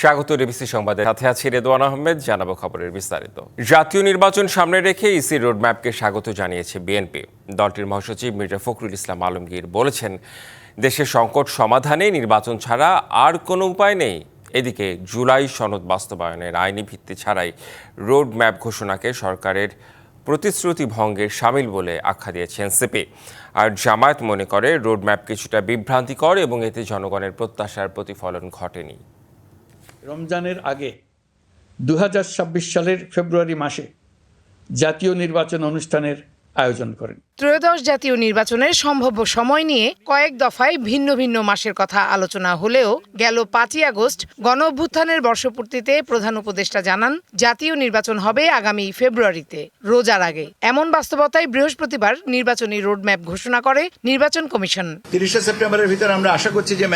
স্বাগত ডিবিসি সংবাদের সাথে আছি রেদওয়ান আহমেদ, জানাব খবরের বিস্তারিত। জাতীয় নির্বাচন সামনে রেখে ইসি রোডম্যাপকে স্বাগত জানিয়েছে বিএনপি। দলটির মহাসচিব মির্জা ফখরুল ইসলাম আলমগীর বলেছেন, দেশের সংকট সমাধানে নির্বাচন ছাড়া আর কোনো উপায় নেই। এদিকে জুলাই সনদ বাস্তবায়নের আইনি ভিত্তি ছাড়াই রোড ম্যাপ ঘোষণাকে সরকারের প্রতিশ্রুতি ভঙ্গের সামিল বলে আখ্যা দিয়েছেন এনসিপি। আর জামায়াত মনে করে, রোডম্যাপ কিছুটা বিভ্রান্তিকর এবং এতে জনগণের প্রত্যাশার প্রতিফলন ঘটেনি। রমজানের আগে দু হাজার ছাব্বিশ সালের ফেব্রুয়ারি মাসে জাতীয় নির্বাচন অনুষ্ঠানের আয়োজন করেন। ত্রয়োদশ জাতীয় নির্বাচনের সম্ভাব্য সময় নিয়ে কয়েক দফায় ভিন্ন ভিন্ন মাসের কথা আলোচনা হলেও গেল পাঁচই আগস্ট গণ অভ্যুত্থানের বর্ষপূর্তিতে প্রধান উপদেষ্টা জানান জাতীয় নির্বাচন হবে আগামী ফেব্রুয়ারিতে রোজার আগে। এমন বাস্তবতায় বৃহস্পতিবার নির্বাচনী রোডম্যাপ ঘোষণা করে নির্বাচন কমিশন। তিরিশে সেপ্টেম্বরের ভিতরে আমরা আশা করছি যে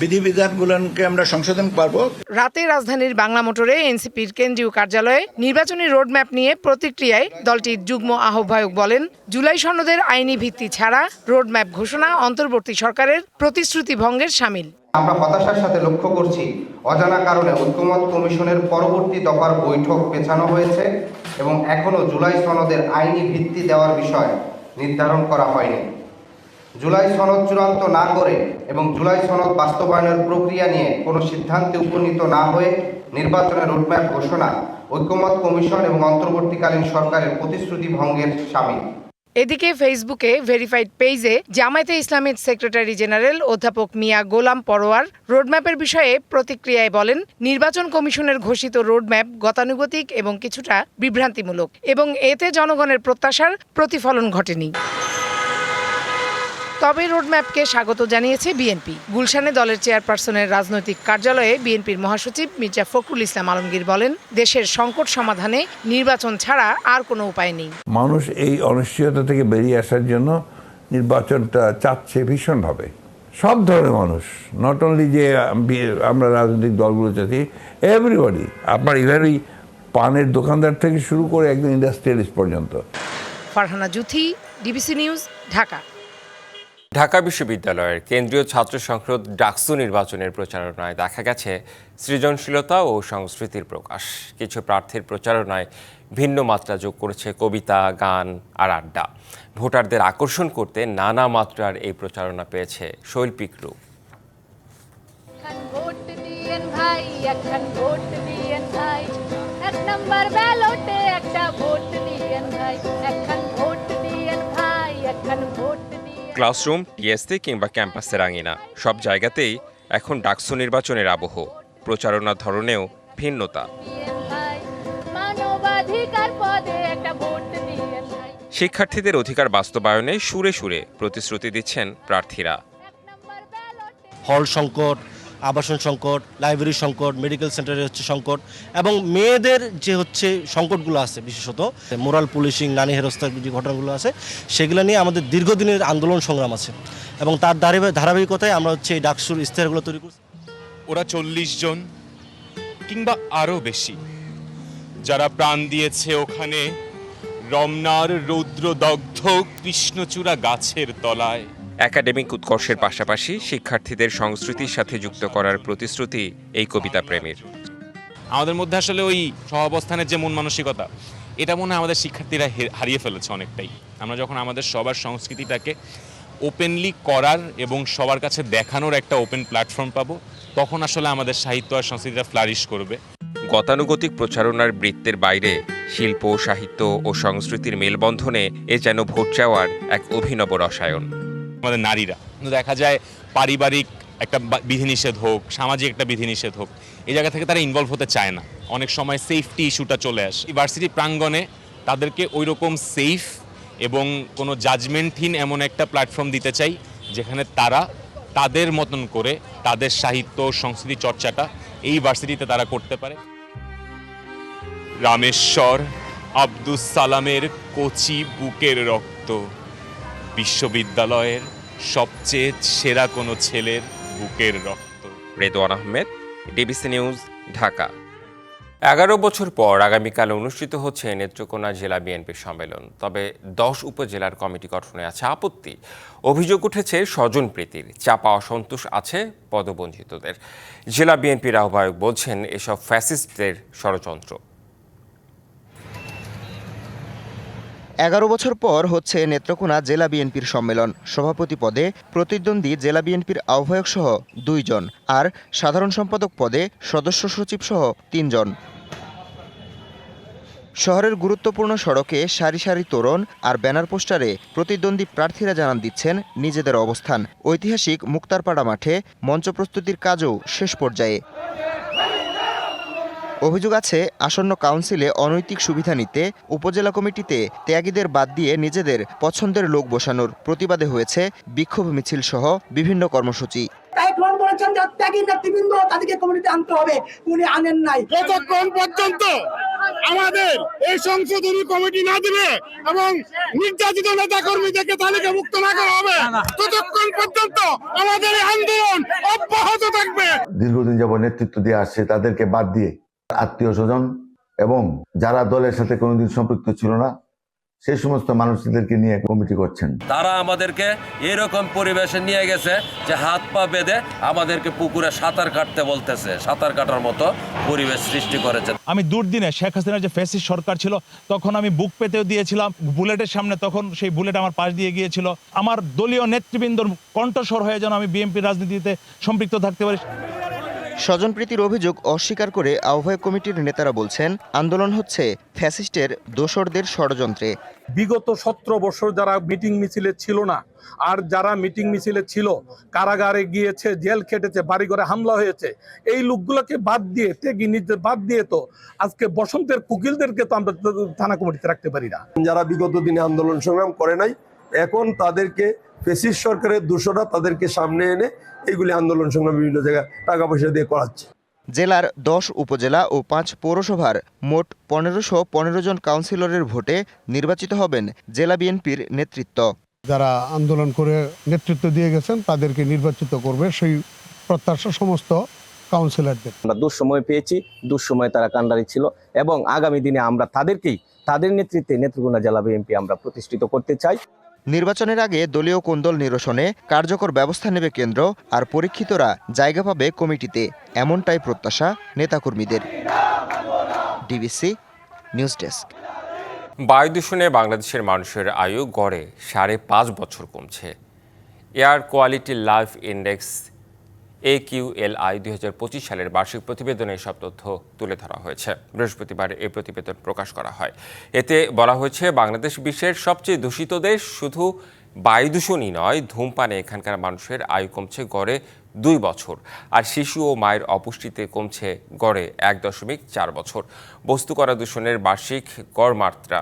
বিধিবিধানগুলোকে আমরা সংশোধন পারব রাতে রাজধানীর বাংলা মোটরে এনসিপির কেন্দ্রীয় কার্যালয়ে নির্বাচনী রোডম্যাপ নিয়ে প্রতিক্রিয়ায় দলটির যুগ্ম আহ্বায়ক বলেন জুলাই সনদের আইনি ভিত্তি ছাড়া রোডম্যাপ ঘোষণা অন্তর্বর্তী সরকারের প্রতিশ্রুতি ভঙ্গের সামিল। আমরা হতাশার সাথে লক্ষ্য করছি, অজানা কারণে ঐক্যমত কমিশনের পরবর্তী দফার বৈঠক পেছানো হয়েছে এবং এখনও জুলাই সনদের আইনি ভিত্তি দেওয়ার বিষয় নির্ধারণ করা হয়নি। জুলাই সনদ চূড়ান্ত না করে এবং জুলাই সনদ বাস্তবায়নের প্রক্রিয়া নিয়ে কোনো সিদ্ধান্তে উপনীত না হয়ে নির্বাচনের রোডম্যাপ ঘোষণা ঐক্যমত কমিশন এবং অন্তর্বর্তীকালীন সরকারের প্রতিশ্রুতি ভঙ্গের সামিল। এদিকে ফেসবুকে ভেরিফাইড পেজে জামায়াতে ইসলামের সেক্রেটারি জেনারেল অধ্যাপক মিয়া গোলাম পরোয়ার রোডম্যাপের বিষয়ে প্রতিক্রিয়ায় বলেন, নির্বাচন কমিশনের ঘোষিত রোডম্যাপ গতানুগতিক এবং কিছুটা বিভ্রান্তিমূলক এবং এতে জনগণের প্রত্যাশার প্রতিফলন ঘটেনি। তবে রোডম্যাপকে স্বাগত জানিয়েছে বিএনপি। গুলশানে দলের চেয়ারপারসনের রাজনৈতিক কার্যালয়ে বিএনপির মহাসচিব মির্জা ফখরুল ইসলাম আলমগীর বলেন দেশের সংকট সমাধানে নির্বাচন ছাড়া আর কোনো উপায় নেই। মানুষ এই অনিশ্চয়তা থেকে বেরিয়ে আসার জন্য নির্বাচনটা চাচ্ছে ভীষণভাবে সব ধরনের মানুষ নট অনলি যে আমরা রাজনৈতিক দলগুলো চাচ্ছি এভরিবডি আপনার ইভেন পানের দোকানদার থেকে শুরু করে একদম ইন্ডাস্ট্রিয়ালিস্ট পর্যন্ত। Farhana Juthi DBC news Dhaka. Dhaka বিশ্ববিদ্যালয়ের কেন্দ্রীয় ছাত্র সংসদ ডাকসু নির্বাচনের প্রচারণায় দেখা গেছে সৃজনশীলতা ও সংস্কৃতির প্রকাশ। কিছু প্রার্থীর প্রচারণায় ভিন্ন মাত্রা যোগ করেছে কবিতা, গান আর আড্ডা। ভোটারদের আকর্ষণ করতে নানা মাত্রার এই প্রচারণা পেয়েছে শৈল্পিক রূপ। ভাই ভাই, এক ব্যালটে ক্লাসরুম টিএসসি কিংবা ক্যাম্পাসের আঙিনা। সব জায়গাতেই এখন ডাকসু নির্বাচনের আবহ। প্রচারণার ধরনেও ভিন্নতা। শিক্ষার্থীদের অধিকার বাস্তবায়নে সুরে সুরে প্রতিশ্রুতি দিচ্ছেন প্রার্থীরা। হল সংকট আবাসন সংকট, লাইব্রেরি সংকট মেডিকেল সেন্টারের হচ্ছে সংকট এবং মেয়েদের যে হচ্ছে সংকটগুলো আছে বিশেষত মোরাল পুলিশিং নারী হেরস্তার যে ঘটনাগুলো আছে, সেগুলো নিয়ে আমাদের দীর্ঘদিনের আন্দোলন সংগ্রাম আছে এবং তার ধারাবাহিক- ধারাবাহিকতায় আমরা হচ্ছে এই ডাকসুর ইশতেহারগুলো তৈরি করছি। ওরা চল্লিশ জন কিংবা আরও বেশি যারা প্রাণ দিয়েছে ওখানে, রমনার রৌদ্রদগ্ধ কৃষ্ণচূড়া গাছের তলায়। একাডেমিক উৎকর্ষের পাশাপাশি শিক্ষার্থীদের সংস্কৃতির সাথে যুক্ত করার প্রতিশ্রুতি এই কবিতা প্রেমীর। আমাদের মধ্যে আসলে ওই সহাবস্থানের যে মন মানসিকতা এটা মনে হয় আমাদের শিক্ষার্থীরা হারিয়ে ফেলেছে অনেকটাই। আমরা যখন আমাদের সবার সংস্কৃতিটাকে ওপেনলি করার এবং সবার কাছে দেখানোর একটা ওপেন প্ল্যাটফর্ম পাবো তখন আসলে আমাদের সাহিত্য আর সংস্কৃতিটা ফ্লারিশ করবে। গতানুগতিক প্রচারণার বৃত্তের বাইরে শিল্প সাহিত্য ও সংস্কৃতির মেলবন্ধনে এ যেন ভোট চাওয়ার এক অভিনব রসায়ন। আমাদের নারীরা। দেখা যায় পারিবারিক একটা বিধিনিষেধ হোক, সামাজিক একটা বিধিনিষেধ হোক, এই জায়গা থেকে তারা ইনভলভ হতে চায় না। অনেক সময় সেফটি ইস্যুটা চলে আসে। ইউনিভার্সিটি প্রাঙ্গণে তাদেরকে ওই রকম সেফ এবং কোনো জাজমেন্টহীন এমন একটা প্ল্যাটফর্ম দিতে চাই, যেখানে তারা তাদের মতন করে তাদের সাহিত্য, সংস্কৃতি চর্চাটা এই ভার্সিটিতে তারা করতে পারে। রামেশ্বর আব্দুস সালামের কচি বুকের রক্ত। বিশ্ববিদ্যালয়ের সবচেয়ে সেরা কোনো ছেলের বুকের রক্ত। Redwan Ahmed DBC news Dhaka. এগারো বছর পর আগামীকাল অনুষ্ঠিত হচ্ছে নেত্রকোনা জেলা বিএনপির সম্মেলন। তবে দশ উপজেলার কমিটি গঠনে আছে আপত্তি। অভিযোগ উঠেছে স্বজন প্রীতির। চাপা অসন্তোষ আছে পদবঞ্চিতদের। জেলা বিএনপির আহ্বায়ক বলছেন এসব ফ্যাসিস্টদের ষড়যন্ত্র। এগারো বছর পর হচ্ছে নেত্রকোনা জেলা বিএনপির সম্মেলন। সভাপতি পদে প্রতিদ্বন্দ্বী জেলা বিএনপির আহ্বায়ক সহ দুইজন আর সাধারণ সম্পাদক পদে সদস্য সচিব সহ তিনজন। শহরের গুরুত্বপূর্ণ সড়কে সারি সারি তোরণ আর ব্যানার পোস্টারে প্রতিদ্বন্দ্বী প্রার্থীরা জানান দিচ্ছেন নিজেদের অবস্থান। ঐতিহাসিক মুক্তারপাড়া মাঠে মঞ্চ প্রস্তুতির কাজও শেষ পর্যায়ে। অভিযোগ আছে আসন্ন কাউন্সিলে অনৈতিক সুবিধা নিতে উপজেলা কমিটিতে ত্যাগীদের বাদ দিয়ে নিজেদের পছন্দের লোক বসানোর প্রতিবাদে হয়েছে বিক্ষোভ মিছিল সহ বিভিন্ন কর্মসূচি। এখন বলেছেন যে ত্যাগী নেতৃবৃন্দ তাদেরকে কমিটিতে আনতে হবে উনি আনেন নাই। যতক্ষণ পর্যন্ত আমাদের এই সংশোধনী কমিটি না দিবে এবং নির্যাতিত নেতা কর্মীদেরকে তালিকাভুক্ত না করা হবে? ততক্ষণ পর্যন্ত আমাদের এই আন্দোলন অব্যাহত থাকবে? দীর্ঘদিন যাবত নেতৃত্ব দিয়ে আসছে তাদেরকে বাদ দিয়ে আত্মীয় স্বজন এবং যারা দলের সাথে কোনোদিন সম্পৃক্ত ছিল না সেই সমস্ত মানুষদেরকে নিয়ে কমিটি করছেন। তারা আমাদেরকে এরকম পরিবেশে নিয়ে গেছে যে হাত পা বেঁধে আমাদেরকে পুকুরে সাঁতার কাটতে বলতেছে সাঁতার কাটার মতো পরিবেশ সৃষ্টি করেছে। আমি দুর্দিনে শেখ হাসিনার যে ফ্যাসিস্ট সরকার ছিল তখন আমি বুক পেতেও দিয়েছিলাম বুলেটের সামনে তখন সেই বুলেট আমার পাশ দিয়ে গিয়েছিল। আমার দলীয় নেতৃবৃন্দর কণ্ঠস্বর হয়ে যেন আমি বিএনপি রাজনীতিতে সম্পৃক্ত থাকতে পারি। স্বজনপ্রীতির অভিযোগ অস্বীকার করে আহ্বায়ক কমিটির নেতারা বলছেন আন্দোলন হচ্ছে ফ্যাসিস্টের দোসরদের ষড়যন্ত্রে। বিগত সতেরো বছর যারা মিটিং মিছিলে ছিল না আর যারা মিটিং মিছিলে ছিল কারাগারে গিয়েছে জেল খেটেছে বাড়িঘরে হামলা হয়েছে এই লোকগুলোকে বাদ দিয়ে ত্যাগী নিজের বাদ দিয়ে তো আজকে বসন্তের কুকিলদেরকে তো আমরা থানা কমিটিতে রাখতে পারি না। যারা বিগত দিনে আন্দোলন সংগ্রাম করে নাই এখন তাদেরকে ফেসিস সরকারের দোষরা তাদেরকে সামনে এনে এগুলি আন্দোলন সংগ্রাম বিভিন্ন জায়গায় টাকা পয়সা দিয়ে করাচ্ছে। জেলার দশ উপজেলা ও পাঁচ পৌরসভার মোট পনেরোশো পনেরো জন কাউন্সিলরের ভোটে নির্বাচিত হবেন জেলা বিএনপির নেতৃত্ব। যারা আন্দোলন করে নেতৃত্ব দিয়ে গেছেন তাদেরকে নির্বাচিত করবে সেই প্রত্যাশা সমস্ত কাউন্সিলরদের। আমরা দুঃসময় পেয়েছি দুঃসময় তারা কান্ডারি ছিল এবং আগামী দিনে আমরা তাদেরকেই তাদের নেতৃত্বে নেত্রকোনা জেলা বিএনপি আমরা প্রতিষ্ঠিত করতে চাই। নির্বাচনের আগে দলীয় কোন্দল নিরসনে কার্যকর ব্যবস্থা নেবে কেন্দ্র আর পরীক্ষিতরা জায়গা পাবে কমিটিতে, এমনটাই প্রত্যাশা নেতাকর্মীদের। DBC news desk. বায়ু দূষণে বাংলাদেশের মানুষের আয়ু গড়ে সাড়ে পাঁচ বছর কমছে। Air quality life index A Q L I দুই হাজার পঁচিশ সালের বার্ষিক প্রতিবেদনে সব তথ্য তুলে ধরা হয়েছে। বৃহস্পতিবার এই প্রতিবেদন প্রকাশ করা হয়। এতে বলা হয়েছে, বাংলাদেশ বিশ্বের সবচেয়ে দূষিত দেশ শুধু বায়ু দূষণই নয়, ধূমপানে এখানকার মানুষের আয়ু কমছে গড়ে দুই বছর, আর শিশু ও মায়ের অপুষ্টিতে কমছে গড়ে এক দশমিক চার বছর। বস্তু করা দূষণের বার্ষিক গড় মাত্রা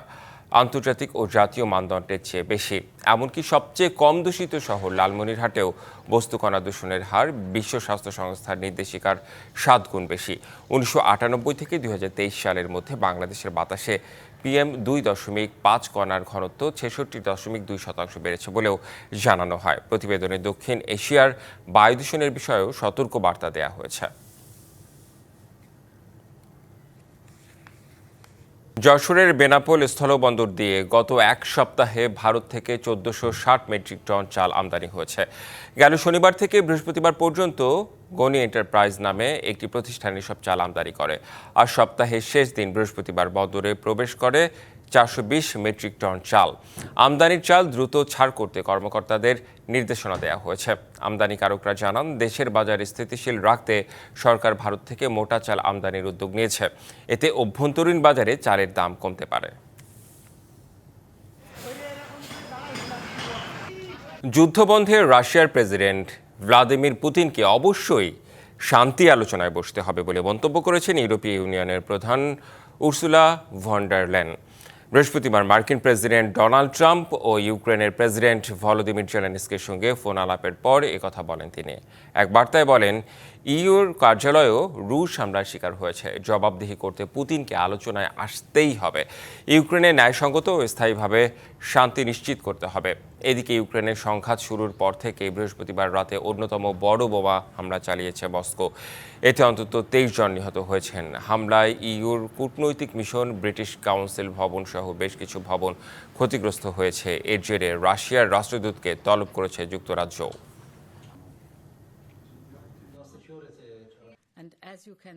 আন্তর্জাতিক ও জাতীয় মানদণ্ডের চেয়ে বেশি। এমনকি সবচেয়ে কম দূষিত শহর লালমনিরহাটেও বস্তুকণা দূষণের হার বিশ্ব স্বাস্থ্য সংস্থার নির্দেশিকার সাত গুণ বেশি। উনিশশো আটানব্বই থেকে দুই হাজার তেইশ সালের মধ্যে বাংলাদেশের বাতাসে পিএম দুই দশমিক পাঁচ কণার ঘনত্ব ছেষট্টি দশমিক দুই শতাংশ বেড়েছে বলেও জানানো হয়। প্রতিবেদনে দক্ষিণ এশিয়ার বায়ু দূষণের বিষয়েও সতর্ক বার্তা দেওয়া হয়েছে। যশোরের বেনাপোল স্থলবন্দর দিয়ে গত এক সপ্তাহে ভারত থেকে চোদ্দোশো ষাট মেট্রিক টন চাল আমদানি হয়েছে। গেল শনিবার থেকে বৃহস্পতিবার পর্যন্ত গনি এন্টারপ্রাইজ নামে একটি প্রতিষ্ঠান এসব চাল আমদানি করে। আর সপ্তাহের শেষ দিন বৃহস্পতিবার বন্দরে প্রবেশ করে চারশো বিশ মেট্রিক টন চাল। আমদানির চাল দ্রুত ছাড় করতে কর্মকর্তাদের নির্দেশনা দেওয়া হয়েছে। আমদানিকারকরা জানান, দেশের বাজার স্থিতিশীল রাখতে সরকার ভারত থেকে মোটা চাল আমদানির উদ্যোগ নিয়েছে। এতে অভ্যন্তরীণ বাজারে চালের দাম কমতে পারে। যুদ্ধবন্ধে রাশিয়ার প্রেসিডেন্ট ভ্লাদিমির পুতিনকে অবশ্যই শান্তি আলোচনায় বসতে হবে বলে মন্তব্য করেছেন ইউরোপীয় ইউনিয়নের প্রধান উর্সুলা ভন্ডারল্যান বৃহস্পতিবার মার্কিন প্রেসিডেন্ট ডোনাল্ড ট্রাম্প ও ইউক্রেনের প্রেসিডেন্ট ভলোদিমির জেলেনস্কির সঙ্গে ফোন আলাপের পর কথা বলেন তিনি। এক বার্তায় বলেন, ইউর কার্যালয়ও রুশ হামলার শিকার হয়েছে। জবাবদিহি করতে পুতিনকে আলোচনায় আসতেই হবে। ইউক্রেনে ন্যায়সঙ্গত ও স্থায়ীভাবে শান্তি নিশ্চিত করতে হবে। এদিকে ইউক্রেনের সংঘাত শুরুর পর থেকে বৃহস্পতিবার রাতে অন্যতম বড় বোমা হামলা চালিয়েছে মস্কো। এতে অন্তত তেইশ জন নিহত হয়েছেন। হামলায় ইউর কূটনৈতিক মিশন, ব্রিটিশ কাউন্সিল ভবন সহ বেশ কিছু ভবন ক্ষতিগ্রস্ত হয়েছে। এর জেরে রাশিয়ার রাষ্ট্রদূতকে তলব করেছে যুক্তরাজ্য।